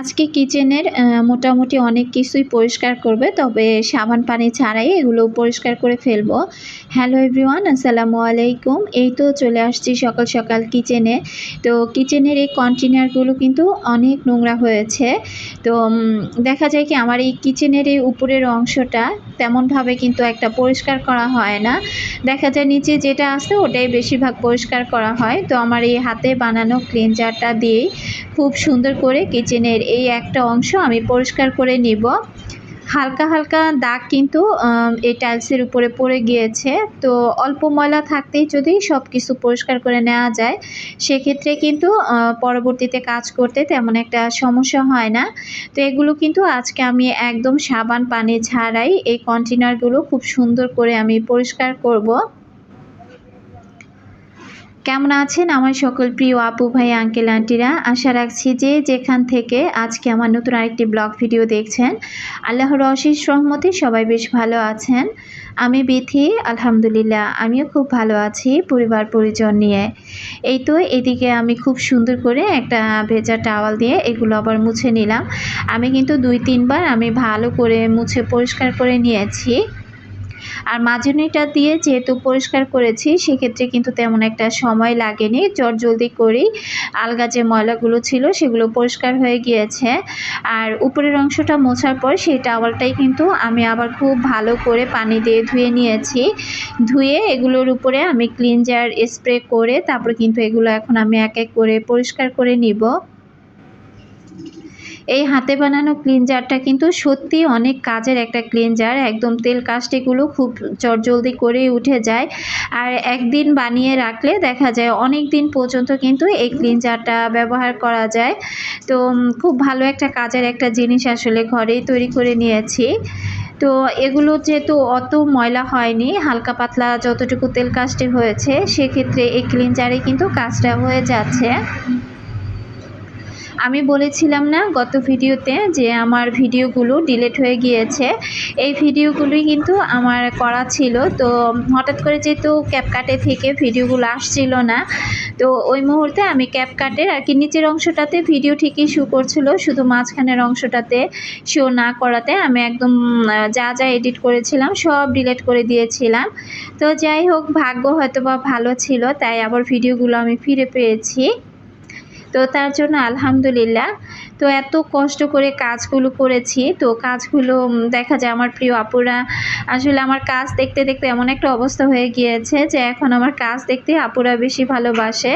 আজকে কিচেনের মোটামুটি অনেক কিছুই পরিষ্কার করবে, তবে সাবান পানি ছাড়াই এগুলো পরিষ্কার করে ফেলব। হ্যালো এভরিওয়ান, আসসালামু আলাইকুম। এই তো চলে আসছি সকাল সকাল কিচেনে। তো কিচেনের এই কন্টেনারগুলো কিন্তু অনেক নোংরা হয়েছে। তো দেখা যায় কি আমার এই কিচেনের এই উপরের অংশটা তেমনভাবে কিন্তু একটা পরিষ্কার করা হয় না। দেখা যায় নিচে যেটা আছে ওটাই বেশিরভাগ পরিষ্কার করা হয়। তো আমার এই হাতে বানানো ক্লিনজারটা দিয়েই খুব সুন্দর করে কিচেনের এই একটা অংশ আমি পরিষ্কার করে নিব। হালকা হালকা দাগ কিন্তু এই টাইলসের উপরে পড়ে গিয়েছে। তো অল্প ময়লা থাকতেই যদি সব কিছু পরিষ্কার করে নেওয়া যায়, সেক্ষেত্রে কিন্তু পরবর্তীতে কাজ করতে তেমন একটা সমস্যা হয় না। তো এগুলো কিন্তু আজকে আমি একদম সাবান পানি ছাড়াই এই কন্টেনারগুলো খুব সুন্দর করে আমি পরিষ্কার করব। কেমন আছেন আমার সকল প্রিয় আপু ভাই, আঙ্কেল, আন্টিরা? আশা রাখছি যে যেখান থেকে আজকে আমার নতুন আরেকটি ব্লগ ভিডিও দেখছেন, আল্লাহর অশেষ রহমতে সবাই বেশ ভালো আছেন। আমি বিথি, আলহামদুলিল্লাহ, আমিও খুব ভালো আছি পরিবার পরিজন নিয়ে। এই তো এদিকে আমি খুব সুন্দর করে একটা ভেজা টাওয়াল দিয়ে এগুলো আবার মুছে নিলাম। আমি কিন্তু দুই, তিনবার আমি ভালো করে মুছে, পরিষ্কার করে নিয়েছি। আর মাজনিটা দিয়ে যেহেতু পরিষ্কার করেছি, সেক্ষেত্রে কিন্তু তেমন একটা সময় লাগেনি। চট জলদি করেই আলগা যে ময়লাগুলো ছিল, সেগুলো পরিষ্কার হয়ে গিয়েছে। আর উপরের অংশটা মোছার পর সেই টাওয়ালটাই কিন্তু আমি আবার খুব ভালো করে পানি দিয়ে ধুয়ে নিয়েছি। ধুয়ে এগুলোর উপরে আমি ক্লিনজার স্প্রে করে তারপর কিন্তু এগুলো এখন আমি এক এক করে পরিষ্কার করে নিব। এই হাতে বানানো ক্লিনজারটা কিন্তু সত্যি অনেক কাজের একটা ক্লিনজার একদম তেল কাস্টিগুলো খুব চটজলদি করে উঠে যায়। আর একদিন বানিয়ে রাখলে দেখা যায় অনেক দিন পর্যন্ত কিন্তু এই ক্লিনজারটা ব্যবহার করা যায়। তো খুব ভালো একটা কাজের একটা জিনিস আসলে ঘরেই তৈরি করে নিয়েছি। তো, এগুলো যেহেতু অত ময়লা হয়নি, হালকা পাতলা যতটুকু তেল কাস্টি হয়েছে, সেক্ষেত্রে এই ক্লিনজারে কিন্তু কাজটা হয়ে যাচ্ছে। আমি বলেছিলাম না গত ভিডিওতে যে আমার ভিডিওগুলো ডিলেট হয়ে গিয়েছে। এই ভিডিওগুলোই কিন্তু আমার করা ছিল। তো হঠাৎ করে যেহেতু ক্যাপকাটে থেকে ভিডিওগুলো আসছিল না, তো ওই মুহূর্তে আমি ক্যাপকাটের আর কি নিচের অংশটাতে ভিডিও ঠিকই শো করছিল, শুধু মাঝখানের অংশটাতে শো না করাতে আমি একদম যা যা এডিট করেছিলাম সব ডিলেট করে দিয়েছিলাম। তো যাই হোক, ভাগ্য হয়তো বা ভালো ছিল, তাই আবার ভিডিওগুলো আমি ফিরে পেয়েছি। তো তার জন্য আলহামদুলিল্লাহ। তো এত কষ্ট করে কাজগুলো করেছি। তো কাজগুলো দেখা যায় আমার প্রিয় আপুরা, আসলে আমার কাজ দেখতে দেখতে এমন একটা অবস্থা হয়ে গিয়েছে যে এখন আমার কাজ দেখতে আপুরা বেশি ভালোবাসে।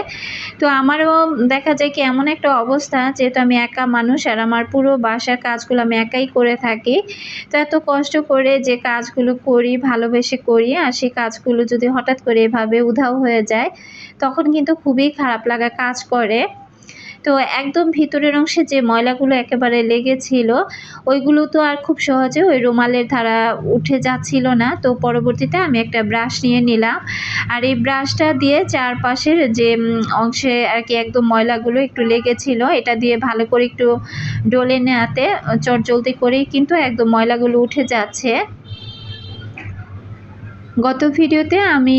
তো আমারও দেখা যায় কি এমন একটা অবস্থা যেহেতু আমি একা মানুষ আর আমার পুরো বাসার কাজগুলো আমি একাই করে থাকি। তো এত কষ্ট করে যে কাজগুলো করি, ভালোবেসে করি আর সেই কাজগুলো যদি হঠাৎ করে এভাবে উধাও হয়ে যায়, তখন কিন্তু খুবই খারাপ লাগা কাজ করে। তো একদম ভিতরের অংশে যে ময়লাগুলো একেবারে লেগেছিল, ওইগুলো তো আর খুব সহজে ওই রুমালের ধারা উঠে যাচ্ছিল না। তো পরবর্তীতে আমি একটা ব্রাশ নিয়ে নিলাম। আর এই ব্রাশটা দিয়ে চারপাশের যে অংশে আর কি একদম ময়লাগুলো একটু লেগেছিল, এটা দিয়ে ভালো করে একটু ডলে নেওয়াতে চটজলদি করেই কিন্তু একদম ময়লাগুলো উঠে যাচ্ছে। গত ভিডিওতে আমি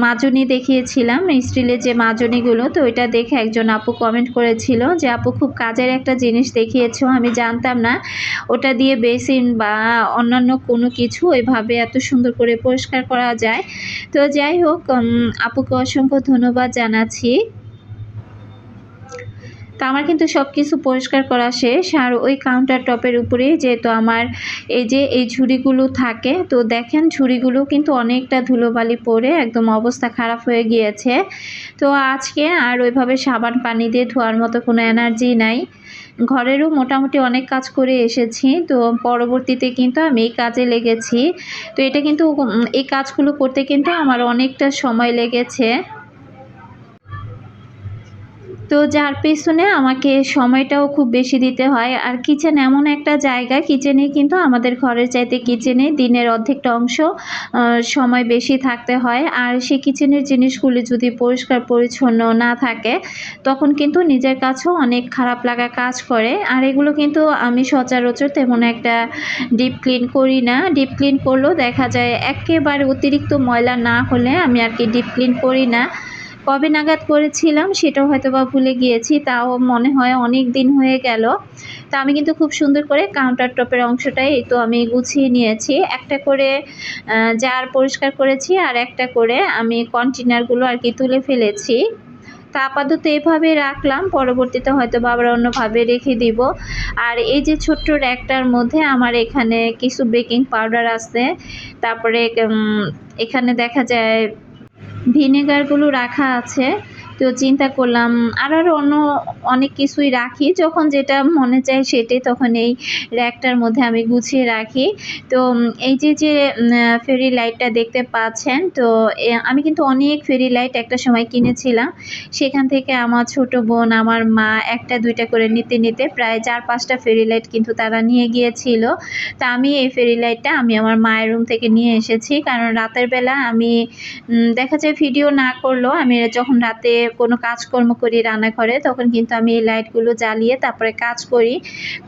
মাজনি দেখিয়েছিলাম স্টিলের যে মাজনিগুলো, তো ওইটা দেখে একজন আপু কমেন্ট করেছিল যে, আপু খুব কাজের একটা জিনিস দেখিয়েছ, আমি জানতাম না। ওটা দিয়ে বেসিন বা অন্যান্য কোনো কিছু ওইভাবে এত সুন্দর করে পরিষ্কার করা যায়। তো যাই হোক আপুকে অসংখ্য ধন্যবাদ জানাচ্ছি। তো আমার কিন্তু সব কিছু পরিষ্কার করা শেষ আর ওই কাউন্টার টপের উপরেই যেহেতু আমার এই যে এই ঝুড়িগুলো থাকে, তো দেখেন ঝুড়িগুলো কিন্তু অনেকটা ধুলোবালি পড়ে একদম অবস্থা খারাপ হয়ে গিয়েছে। তো আজকে আর ওইভাবে সাবান পানি দিয়ে ধোয়ার মতো কোনো এনার্জি নাই। ঘরেরও মোটামুটি অনেক কাজ করে এসেছি, তো পরবর্তীতে কিন্তু আমি এই কাজে লেগেছি। তো এটা কিন্তু এই কাজগুলো করতে কিন্তু আমার অনেকটা সময় লেগেছে। তো যার পেছনে আমাকে সময়টাও খুব বেশি দিতে হয়। আর কিচেন এমন একটা জায়গা কিচেনে কিন্তু আমাদের ঘরের চাইতে কিচেনে দিনের অর্ধেকটা অংশ সময় বেশি থাকতে হয়। আর সেই কিচেনের জিনিসগুলি যদি পরিষ্কার পরিচ্ছন্ন না থাকে, তখন কিন্তু নিজের কাছেও অনেক খারাপ লাগা কাজ করে। আর এগুলো কিন্তু আমি সচরাচর তেমন একটা ডিপ ক্লিন করি না। ডিপ ক্লিন করলেও দেখা যায় একেবারে অতিরিক্ত ময়লা না হলে আমি আর কি ডিপ ক্লিন করি না। কবে নাগাদ করেছিলাম সেটাও হয়তো বা ভুলে গিয়েছি, তাও মনে হয় অনেক দিন হয়ে গেল। তা আমি কিন্তু খুব সুন্দর করে কাউন্টার টপের অংশটাই তো আমি গুছিয়ে নিয়েছি। একটা করে জার পরিষ্কার করেছি আর একটা করে আমি কন্টেনারগুলো আর কি তুলে ফেলেছি। তা আপাতত এভাবে রাখলাম, পরবর্তীতে হয়তো বাবার অন্যভাবে রেখে দিব। আর এই যে ছোট্ট র্যাকটার মধ্যে আমার এখানে কিছু বেকিং পাউডার আছে, তারপরে এখানে দেখা যায় ভিনেগারগুলো রাখা আছে। তো চিন্তা করলাম, আর আরও অন্য অনেক কিছুই রাখি। যখন যেটা মনে চায় সেটাই তখন এই র্যাকটার মধ্যে আমি গুছিয়ে রাখি। তো এই যে যে ফেরি লাইটটা দেখতে পাচ্ছেন, তো আমি কিন্তু অনেক ফেরি লাইট একটা সময় কিনেছিলাম। সেখান থেকে আমার ছোট বোন, আমার মা একটা, দুইটা করে নিতে নিতে প্রায় চার, পাঁচটা ফেরি লাইট কিন্তু তারা নিয়ে গিয়েছিল। তা আমি এই ফেরি লাইটটা আমি আমার মায়ের রুম থেকে নিয়ে এসেছি। কারণ রাতের বেলা আমি দেখা যায় ভিডিও না করলেও আমি যখন রাতে কোনো কাজকর্ম করি রান্নাঘরে, তখন কিন্তু আমি এই লাইটগুলো জ্বালিয়ে তারপরে কাজ করি।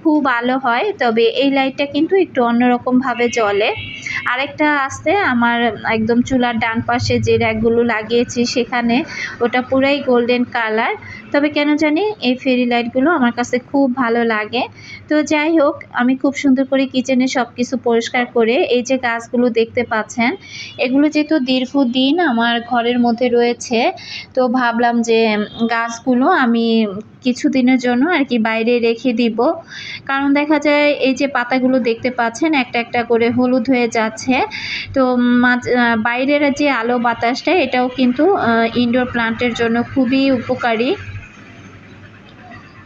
খুব আলো হয়, তবে এই লাইটটা কিন্তু একটু অন্যরকমভাবে জ্বলে। আরেকটা আসতে আমার একদম চুলার ডান পাশে যে র্যাকগুলো লাগিয়েছি সেখানে, ওটা পুরাই গোল্ডেন কালার। তবে কেন জানি এই ফেরি লাইটগুলো আমার কাছে খুব ভালো লাগে। তো যাই হোক, আমি খুব সুন্দর করে কিচেনে সব কিছু পরিষ্কার করে এই যে গাছগুলো দেখতে পাচ্ছেন, এগুলো যেহেতু দীর্ঘদিন আমার ঘরের মধ্যে রয়েছে, তো ভাবলাম যে গাছগুলো আমি কিছুদিনের জন্য আর কি বাইরে রেখে দিব। কারণ দেখা যায় এই যে পাতাগুলো দেখতে পাচ্ছেন, একটা একটা করে হলুদ হয়ে যাচ্ছে। তো বাইরের যে আলো বাতাসটা, এটাও কিন্তু ইনডোর প্লান্টের জন্য খুবই উপকারী।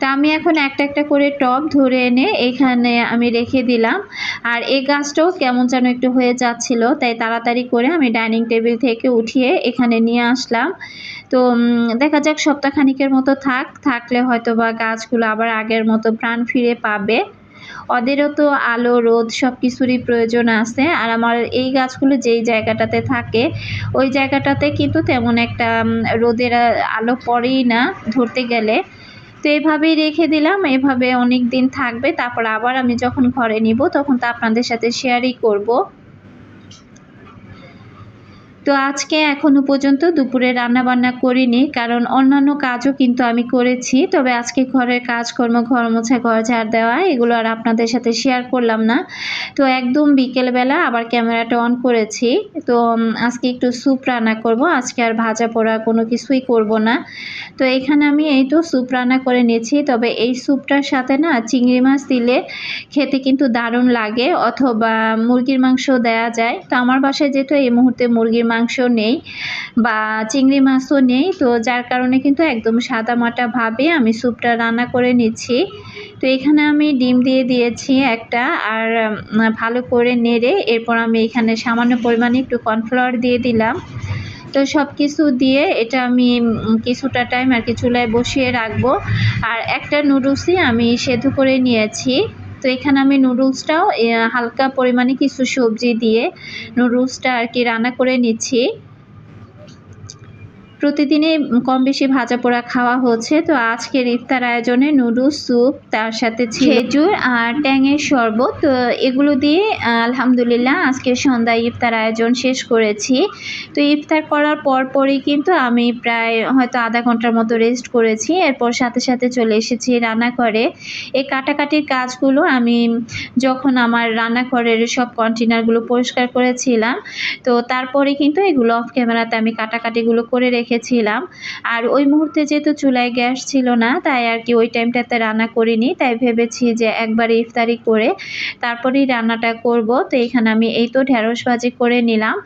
তা আমি এখন একটা একটা করে টব ধরে এনে এখানে আমি রেখে দিলাম। আর এই গাছটাও কেমন যেন একটু হয়ে যাচ্ছিল, তাই তাড়াতাড়ি করে আমি ডাইনিং টেবিল থেকে উঠিয়ে এখানে নিয়ে আসলাম। তো দেখা যাক সপ্তাহখানিকের মতো থাক, থাকলে হয়তো বা গাছগুলো আবার আগের মতো প্রাণ ফিরে পাবে। ওদেরও তো আলো, রোদ সব কিছুরই প্রয়োজন আছে, আর আমার এই গাছগুলো যেই জায়গাটাতে থাকে, ওই জায়গাটাতে কিন্তু তেমন একটা রোদের আলো পড়েই না ধরতে গেলে। তো এভাবেই রেখে দিলাম, এভাবে অনেক দিন থাকবে, তারপর আবার আমি যখন ঘরে নিব তখন তো আপনাদের সাথে শেয়ারই করব। তো আজকে এখনও পর্যন্ত দুপুরে রান্না বান্না করিনি, কারণ অন্যান্য কাজও কিন্তু আমি করেছি, তবে আজকে ঘরের কাজকর্ম, ঘর মোছা, ঘর ঝাড় দেওয়া, এগুলো আর আপনাদের সাথে শেয়ার করলাম না। তো একদম বিকেলবেলা আবার ক্যামেরাটা অন করেছি, তো আজকে একটু স্যুপ রান্না করব, আজকে আর ভাজা পোড়া কোনো কিছুই করব না। তো এখানে আমি এই তো স্যুপ রান্না করে নিয়েছি, তবে এই স্যুপটার সাথে না চিংড়ি মাছ দিলে খেতে কিন্তু দারুণ লাগে, অথবা মুরগির মাংস দেয়া যায়। তো আমার বাসায় যেহেতু এই মুহূর্তে মুরগির মাংস নেই বা চিংড়ি মাছও নেই। তো যার কারণে কিন্তু একদম সাদা মাটাভাবে আমি স্যুপটা রান্না করে নিচ্ছি। তো এখানে আমি ডিম দিয়ে দিয়েছি একটা আর ভালো করে নেড়ে এরপর আমি এখানে সামান্য পরিমাণে একটু কর্নফ্লাওয়ার দিয়ে দিলাম। তো সব কিছু দিয়ে এটা আমি কিছুটা টাইম আর কি চুলায় বসিয়ে রাখব। আর একটা নুডলসই আমি সেদ্ধ করে নিয়েছি। তো এখানে আমি নুডলসটাও হালকা পরিমাণে কিছু সবজি দিয়ে নুডলসটা আর কি রান্না করে নিচ্ছি। প্রতিদিনই কম বেশি ভাজা পোড়া খাওয়া হচ্ছে। তো আজকের ইফতার আয়োজনে নুডলস, স্যুপ, তার সাথে খেজুর আর ট্যাঙের শরবত। এগুলো দিয়ে, আলহামদুলিল্লাহ আজকের সন্ধ্যায় ইফতার আয়োজন শেষ করেছি। তো ইফতার করার পরপরই কিন্তু আমি প্রায় হয়তো আধা ঘণ্টার মতো রেস্ট করেছি। এরপর সাথে সাথে চলে এসেছি রান্না করে এই কাটাকাটির কাজগুলো আমি যখন আমার রান্নাঘরের সব কন্টেনারগুলো পরিষ্কার করেছিলাম, তো তারপরে কিন্তু এগুলো অফ ক্যামেরাতে আমি কাটাকাটিগুলো করে রেখে রেখেছিলাম আর ওই মুহূর্তে যেহেতু চুলায় গ্যাস ছিল না, তাই আর কি ওই টাইমটাতে রান্না করিনি। তাই ভেবেছি যে একবার ইফতারি করে তারপরেই রান্নাটা করব। তো এখানে আমি এই তো ঢেঁড়স ভাজি করে নিলাম।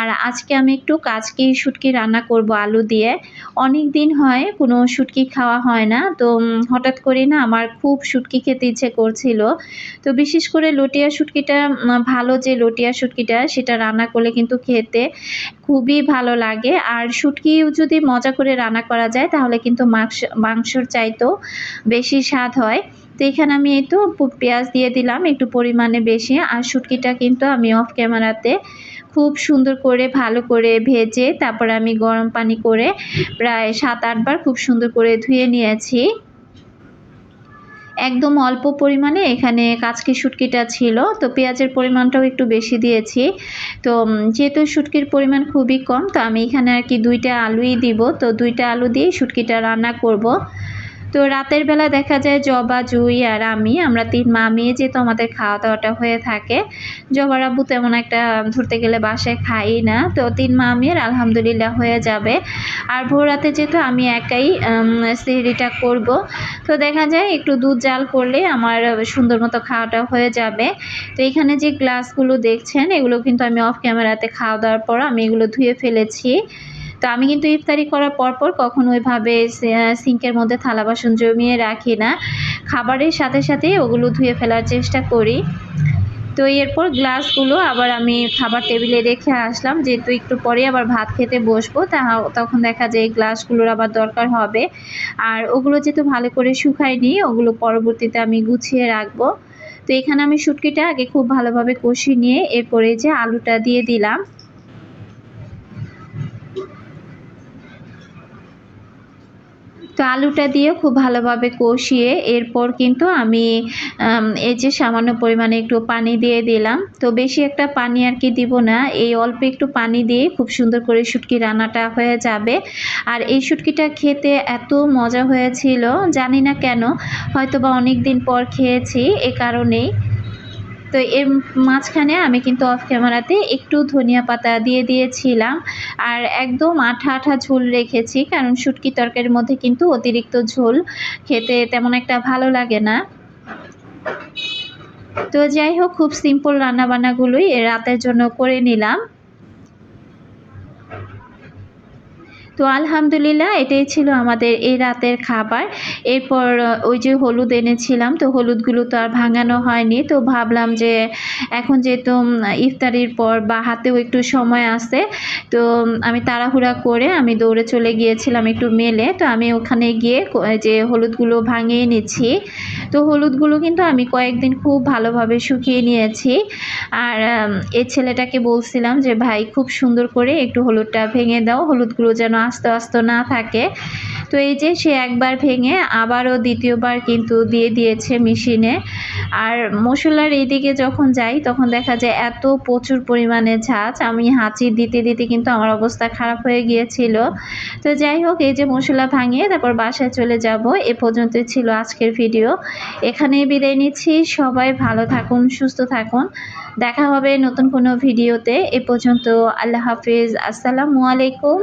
আর আজকে আমি একটু কাজকি শুটকি রান্না করব আলু দিয়ে। অনেক দিন হয় কোনো শুটকি খাওয়া হয় না। তো হঠাৎ করে না আমার খুব শুটকি খেতে ইচ্ছে করছিল। তো বিশেষ করে লটিয়া শুটকিটা ভালো যে লটিয়া শুটকিটা, সেটা রান্না করলে কিন্তু খেতে খুবই ভালো লাগে। আর শুটকি যদি মজা করে রান্না করা যায়, তাহলে কিন্তু মাংস, মাংসর চাইতেও বেশি স্বাদ হয়। তো এখানে আমি এই তো পেঁয়াজ দিয়ে দিলাম, একটু পরিমাণে বেশি। আর শুটকিটা কিন্তু আমি অফ ক্যামেরাতে খুব সুন্দর করে, ভালো করে ভেজে, তারপরে আমি গরম পানি করে প্রায় সাত আটবার খুব সুন্দর করে ধুয়ে নিয়েছি। একদম অল্প পরিমাণে এখানে কাচকি শুটকিটা ছিল, তো পেঁয়াজের পরিমাণটাও একটু বেশি দিয়েছি। তো যেহেতু শুটকির পরিমাণ খুবই কম, তো আমি এখানে আর কি দুইটা আলুই দিব, তো দুইটা আলু দিয়েই শুটকিটা রান্না করব। তো রাতের বেলা দেখা যায় জবা, জুই আর আমি, আমরা তিন মা মেয়ে যেহেতু আমাদের খাওয়া দাওয়াটা হয়ে থাকে, জবার আব্বু তেমন একটা ধরতে গেলে বাসায় খাই না, তো তিন মা মেয়ের আলহামদুলিল্লাহ হয়ে যাবে। আর ভোর রাতে যেহেতু আমি একাই সেহরিটা করব, তো দেখা যায় একটু দুধ জাল করলে আমার সুন্দর মতো খাওয়াটা হয়ে যাবে। তো এখানে যে গ্লাসগুলো দেখছেন, এগুলো কিন্তু আমি অফ ক্যামেরাতে খাওয়া দাওয়ার পর আমি এগুলো ধুয়ে ফেলেছি। তো আমি কিন্তু ইফতারি করার পর পর কখনো ওইভাবে সিঙ্কের মধ্যে থালা বাসন জমিয়ে রাখি না। খাবারের সাথে সাথে ওগুলো ধুয়ে ফেলার চেষ্টা করি। তো এরপর গ্লাসগুলো আবার আমি খাবার টেবিলে রেখে আসলাম। যেহেতু একটু পরে আবার ভাত খেতে বসবো তা তখন দেখা যায় গ্লাসগুলোর আবার দরকার হবে। আর ওগুলো যেহেতু ভালো করে শুকায়নি, ওগুলো পরবর্তীতে আমি গুছিয়ে রাখব। তো এখানে আমি শুটকিটা আগে খুব ভালোভাবে কষিয়ে নিয়ে এরপরে যে আলুটা দিয়ে দিলাম তো আলুটা দিয়ে খুব ভালোভাবে কষিয়ে এরপর কিন্তু আমি এই যে সামান্য পরিমাণে একটু পানি দিয়ে দিলাম। তো বেশি একটা পানি আর কি দিব না, এই অল্প একটু পানি দিয়ে খুব সুন্দর করে শুটকি রান্নাটা হয়ে যাবে। আর এই শুটকিটা খেতে এত মজা হয়েছিল, জানি না কেন হয়তো বা অনেক দিন পর খেয়েছি, এ কারণেই। তো এর মাঝখানে আমি কিন্তু অফ ক্যামেরাতে একটু ধনিয়া পাতা দিয়ে দিয়েছিলাম। আর একদম আঠা আঠা ঝোল রেখেছি, কারণ শুটকি তরকারির মধ্যে কিন্তু অতিরিক্ত ঝোল খেতে তেমন একটা ভালো লাগে না। তো যাই হোক, খুব সিম্পল রান্নাবান্নাগুলোই রাতের জন্য করে নিলাম। তো আলহামদুলিল্লাহ, এটাই ছিল আমাদের এই রাতের খাবার। এরপর ওই যে হলুদ এনেছিলাম, তো হলুদগুলো তো আর ভাঙানো হয়নি। তো ভাবলাম যে, এখন যেহেতু ইফতারির পর বা হাতেও একটু সময় আছে, তো আমি তাড়াহুড়া করে আমি দৌড়ে চলে গিয়েছিলাম একটু মেলে। তো আমি ওখানে গিয়ে যে হলুদগুলো ভাঙিয়ে নিচ্ছি। তো হলুদগুলো কিন্তু আমি কয়েকদিন খুব ভালোভাবে শুকিয়ে নিয়েছি। আর এই ছেলেটাকে বলছিলাম যে, ভাই, খুব সুন্দর করে একটু হলুদটা ভেঙে দাও, হলুদগুলো যেন আস্তে আস্তে না থাকে। তো এই যে সে একবার ভেঙে আবারও দ্বিতীয়বার কিন্তু দিয়ে দিয়েছে মেশিনে। আর মশলার এইদিকে যখন যাই, তখন দেখা যায় এত প্রচুর পরিমাণে ঝাঁজ। আমি হাঁচি দিতে দিতে কিন্তু আমার অবস্থা খারাপ হয়ে গিয়েছিল। তো যাই হোক, এই যে মশলা ভাঙিয়ে তারপর বাসায় চলে যাব। এ পর্যন্ত ছিল আজকের ভিডিও। এখানেই বিদায় নিচ্ছি। সবাই ভালো থাকুন, সুস্থ থাকুন। দেখা হবে নতুন কোনো ভিডিওতে। এ পর্যন্ত আল্লাহ হাফিজ। আসসালামু আলাইকুম।